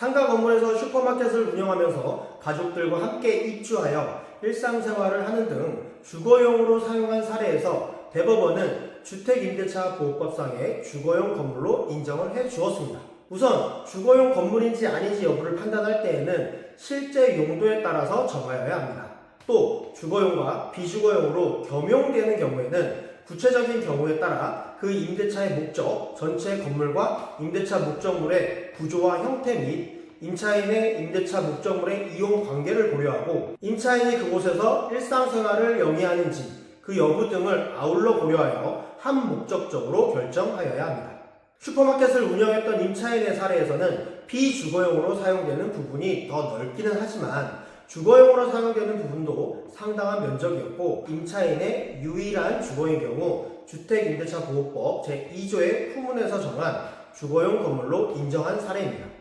상가 건물에서 슈퍼마켓을 운영하면서 가족들과 함께 입주하여 일상생활을 하는 등 주거용으로 사용한 사례에서 대법원은 주택임대차 보호법상의 주거용 건물로 인정을 해 주었습니다. 우선 주거용 건물인지 아닌지 여부를 판단할 때에는 실제 용도에 따라서 정하여야 합니다. 또 주거용과 비주거용으로 겸용되는 경우에는 구체적인 경우에 따라 그 임대차의 목적, 전체 건물과 임대차 목적물의 구조와 형태 및 임차인의 임대차 목적물의 이용 관계를 고려하고 임차인이 그곳에서 일상생활을 영위하는지 그 여부 등을 아울러 고려하여 한 목적적으로 결정하여야 합니다. 슈퍼마켓을 운영했던 임차인의 사례에서는 비주거용으로 사용되는 부분이 더 넓기는 하지만 주거용으로 사용되는 부분도 상당한 면적이었고 임차인의 유일한 주거인 경우 주택임대차 보호법 제2조의 후문에서 정한 주거용 건물로 인정한 사례입니다.